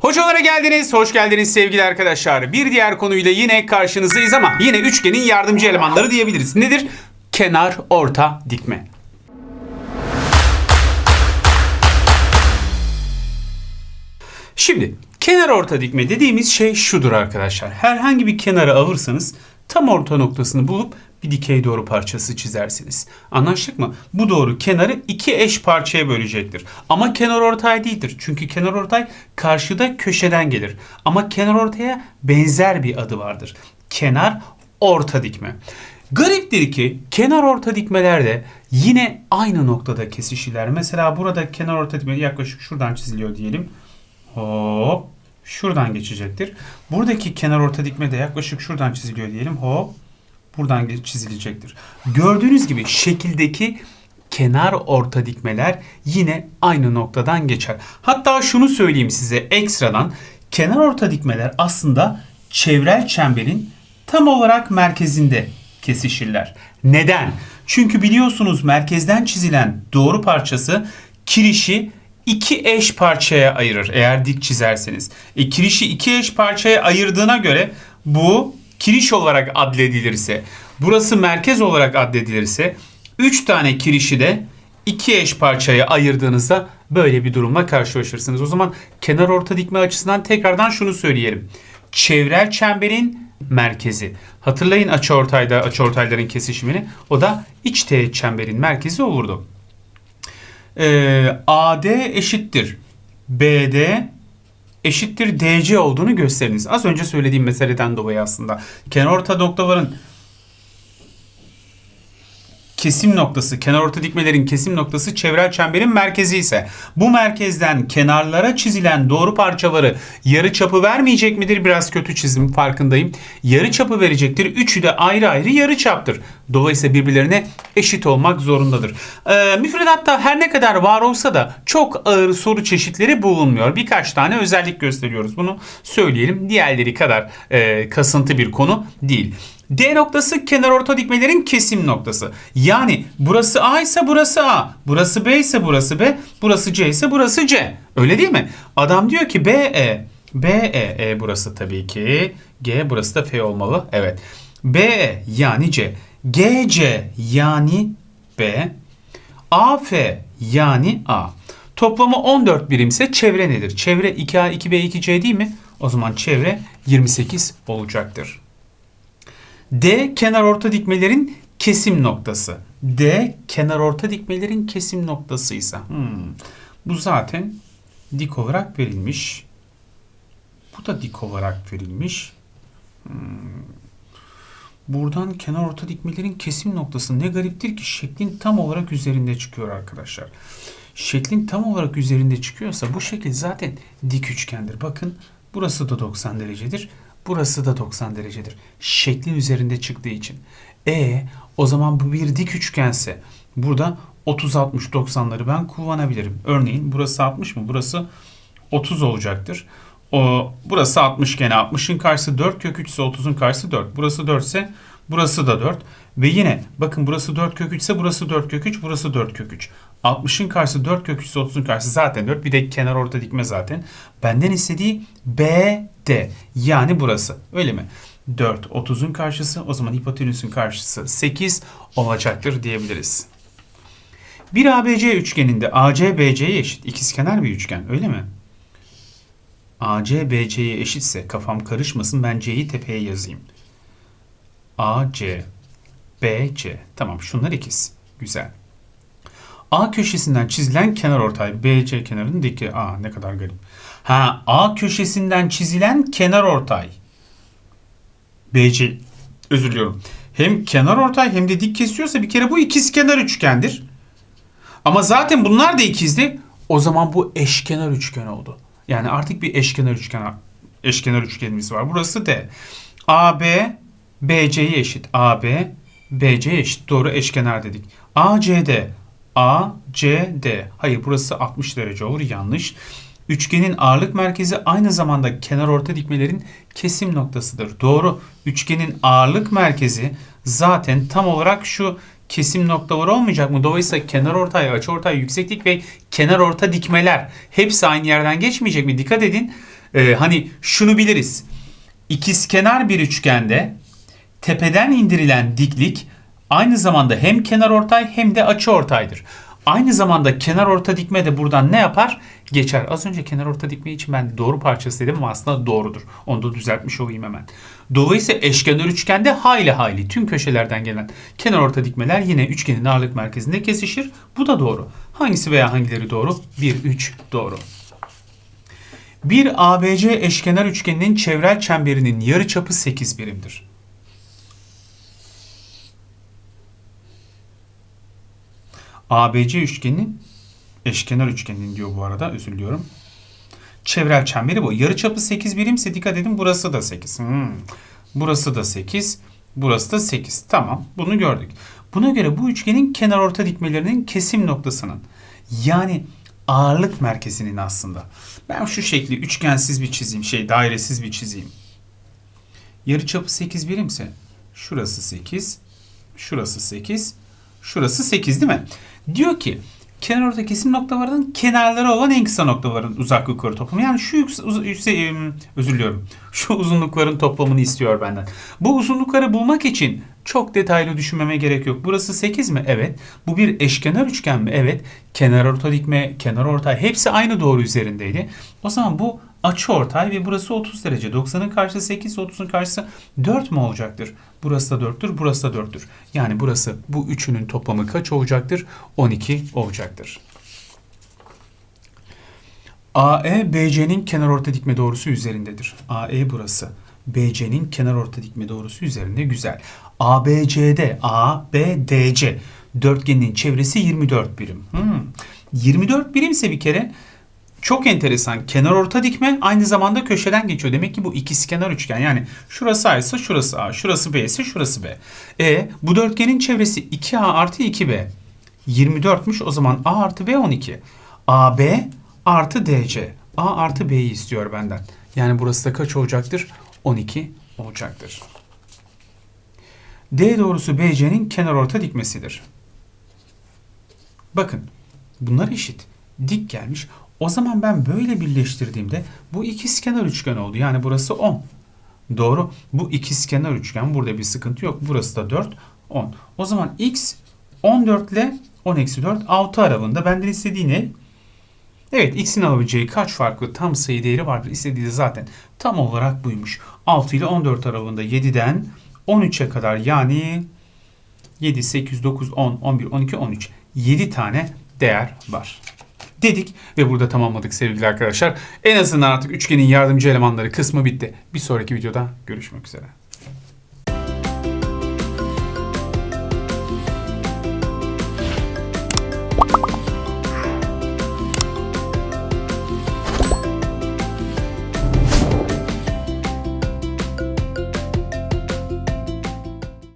Hocalara geldiniz, hoş geldiniz sevgili arkadaşlar. Bir diğer konuyla yine karşınızdayız ama yine üçgenin yardımcı elemanları diyebiliriz. Nedir? Kenar, orta, dikme. Şimdi kenar orta dikme dediğimiz şey şudur arkadaşlar. Herhangi bir kenara alırsanız tam orta noktasını bulup bir dikey doğru parçası çizersiniz. Anlaştık mı? Bu doğru kenarı iki eş parçaya bölecektir. Ama kenar ortay değildir. Çünkü kenar ortay karşıda köşeden gelir. Ama kenar ortaya benzer bir adı vardır. Kenar orta dikme. Gariptir ki kenar orta dikmelerde yine aynı noktada kesişirler. Mesela burada kenar orta dikme yaklaşık şuradan çiziliyor diyelim. Hop. Şuradan geçecektir. Buradaki kenar orta dikme de yaklaşık şuradan çiziliyor diyelim. Hop. Buradan çizilecektir. Gördüğünüz gibi şekildeki kenar orta dikmeler yine aynı noktadan geçer. Hatta şunu söyleyeyim size ekstradan. Kenar orta dikmeler aslında çevrel çemberin tam olarak merkezinde kesişirler. Neden? Çünkü biliyorsunuz merkezden çizilen doğru parçası kirişi iki eş parçaya ayırır eğer dik çizerseniz. E, kirişi iki eş parçaya ayırdığına göre bu kiriş olarak adledilirse, burası merkez olarak adledilirse 3 tane kirişi de iki eş parçaya ayırdığınızda böyle bir durumla karşılaşırsınız. O zaman kenar orta dikme açısından tekrardan şunu söyleyelim. Çevrel çemberin merkezi. Hatırlayın açıortayda açıortayların kesişimini. O da iç teğet çemberin merkezi olurdu. Ee, AD eşittir BD eşittir DC olduğunu gösteriniz. Az önce söylediğim meseleden dolayı aslında. Kenarorta noktaların kesim noktası, kenarorta dikmelerin kesim noktası çevrel çemberin merkezi ise bu merkezden kenarlara çizilen doğru parçaları yarı çapı vermeyecek midir? Biraz kötü çizim farkındayım. Yarı çapı verecektir. Üçü de ayrı ayrı yarı çaptır. Dolayısıyla birbirlerine eşit olmak zorundadır. Ee, müfredatta her ne kadar var olsa da çok ağır soru çeşitleri bulunmuyor. Birkaç tane özellik gösteriyoruz. Bunu söyleyelim. Diğerleri kadar e, kasıntı bir konu değil. D noktası kenar orta dikmelerin kesim noktası. Yani burası A ise burası A, burası B ise burası B, burası C ise burası C. Öyle değil mi? Adam diyor ki BE, BE, E burası tabii ki, G burası da F olmalı. Evet. BE yani C, GC yani B, AF yani A. Toplamı 14 birimse çevre nedir? Çevre 2A, 2B, 2C değil mi? O zaman çevre 28 olacaktır. D kenar orta dikmelerin kesim noktası. D kenar orta dikmelerin kesim noktasıysa. Hmm. Bu zaten dik olarak verilmiş. Bu da dik olarak verilmiş. Hmm. Buradan kenar orta dikmelerin kesim noktası ne gariptir ki şeklin tam olarak üzerinde çıkıyor arkadaşlar. Şeklin tam olarak üzerinde çıkıyorsa bu şekil zaten dik üçgendir. Bakın burası da 90 derecedir. Burası da 90 derecedir. Şeklin üzerinde çıktığı için. E o zaman bu bir dik üçgense burada 30 60 90'ları ben kullanabilirim. Örneğin burası 60 mı? Burası 30 olacaktır. O burası 60 gene 60'ın karşısı 4 kök 3 ise 30'un karşısı 4. Burası 4 ise burası da 4. Ve yine bakın burası 4 kök 3 ise burası 4 kök 3 burası 4 kök 3. 60'ın karşısı 4 kök 3 ise 30'un karşısı zaten 4. Bir de kenar orta dikme zaten. Benden istediği BD yani burası. Öyle mi? 4 30'un karşısı o zaman hipotenüsün karşısı 8 olacaktır diyebiliriz. Bir ABC üçgeninde AC BC'ye eşit. İkizkenar bir üçgen öyle mi? AC BC'ye eşitse kafam karışmasın ben C'yi tepeye yazayım. AC BC. Tamam şunlar ikiz. Güzel. A köşesinden çizilen kenar ortay BC kenarının diki. Aa ne kadar garip. Ha A köşesinden çizilen kenar ortay. BC özür diliyorum. Hem kenar ortay hem de dik kesiyorsa bir kere bu ikiz kenar üçgendir. Ama zaten bunlar da ikizdi. O zaman bu eşkenar üçgen oldu. Yani artık bir eşkenar üçgen eşkenar üçgenimiz var. Burası D. AB BC'ye eşit. AB BC'ye eşit. Doğru eşkenar dedik. ACD ACD. Hayır burası 60 derece olur. Yanlış. Üçgenin ağırlık merkezi aynı zamanda kenar orta dikmelerin kesim noktasıdır. Doğru. Üçgenin ağırlık merkezi zaten tam olarak şu kesim noktaları olmayacak mı? Dolayısıyla kenar ortay, açı ortay, yükseklik ve kenar orta dikmeler hepsi aynı yerden geçmeyecek mi? Dikkat edin. Ee, hani şunu biliriz. İkizkenar bir üçgende tepeden indirilen diklik aynı zamanda hem kenar ortay hem de açı ortaydır. Aynı zamanda kenar orta dikme de buradan ne yapar? Geçer. Az önce kenar orta dikme için ben doğru parçası dedim ama aslında doğrudur. Onu da düzeltmiş olayım hemen. Dolayısıyla eşkenar üçgende hayli hayli tüm köşelerden gelen kenar orta dikmeler yine üçgenin ağırlık merkezinde kesişir. Bu da doğru. Hangisi veya hangileri doğru? 1, 3 doğru. Bir ABC eşkenar üçgeninin çevrel çemberinin yarıçapı 8 birimdir. ABC üçgeninin eşkenar üçgeninin diyor bu arada özür diliyorum. Çevrel çemberi bu. Yarıçapı 8 birimse dikkat edin burası da 8. Hmm. Burası da 8. Burası da 8. Tamam bunu gördük. Buna göre bu üçgenin kenar orta dikmelerinin kesim noktasının yani ağırlık merkezinin aslında. Ben şu şekli üçgensiz bir çizeyim. Şey dairesiz bir çizeyim. Yarıçapı 8 birimse şurası 8, şurası 8, şurası 8 değil mi? Diyor ki kenar orta kesim noktalarının kenarları olan en kısa noktaların uzaklık yukarı toplamı. Yani şu yüks- uz- yükse- em, özür diliyorum. Şu uzunlukların toplamını istiyor benden. Bu uzunlukları bulmak için çok detaylı düşünmeme gerek yok. Burası 8 mi? Evet. Bu bir eşkenar üçgen mi? Evet. Kenar orta dikme, kenar ortay hepsi aynı doğru üzerindeydi. O zaman bu açı ortay ve burası 30 derece. 90'ın karşısı 8, 30'un karşısı 4 mü olacaktır? Burası da 4'tür, burası da 4'tür. Yani burası bu üçünün toplamı kaç olacaktır? 12 olacaktır. AE BC'nin kenar orta dikme doğrusu üzerindedir. AE burası. BC'nin kenar orta dikme doğrusu üzerinde güzel. ABC'de ABDC dörtgenin çevresi 24 birim. Hmm. 24 birimse bir kere çok enteresan. Kenar orta dikme aynı zamanda köşeden geçiyor. Demek ki bu ikizkenar üçgen. Yani şurası A ise şurası A, şurası B ise şurası B. E bu dörtgenin çevresi 2A artı 2B. 24'müş o zaman A artı B 12. AB artı DC. A artı B'yi istiyor benden. Yani burası da kaç olacaktır? 12 olacaktır. D doğrusu BC'nin kenar orta dikmesidir. Bakın bunlar eşit. Dik gelmiş. O zaman ben böyle birleştirdiğimde bu ikizkenar üçgen oldu. Yani burası 10. Doğru. Bu ikizkenar üçgen. Burada bir sıkıntı yok. Burası da 4, 10. O zaman x 14 ile 10 eksi 4 6 aralığında. Benden istediği ne? Evet x'in alabileceği kaç farklı tam sayı değeri vardır? İstediği de zaten tam olarak buymuş. 6 ile 14 aralığında 7'den 13'e kadar yani 7, 8, 9, 10, 11, 12, 13. 7 tane değer var. Dedik ve burada tamamladık sevgili arkadaşlar. En azından artık üçgenin yardımcı elemanları kısmı bitti. Bir sonraki videoda görüşmek üzere.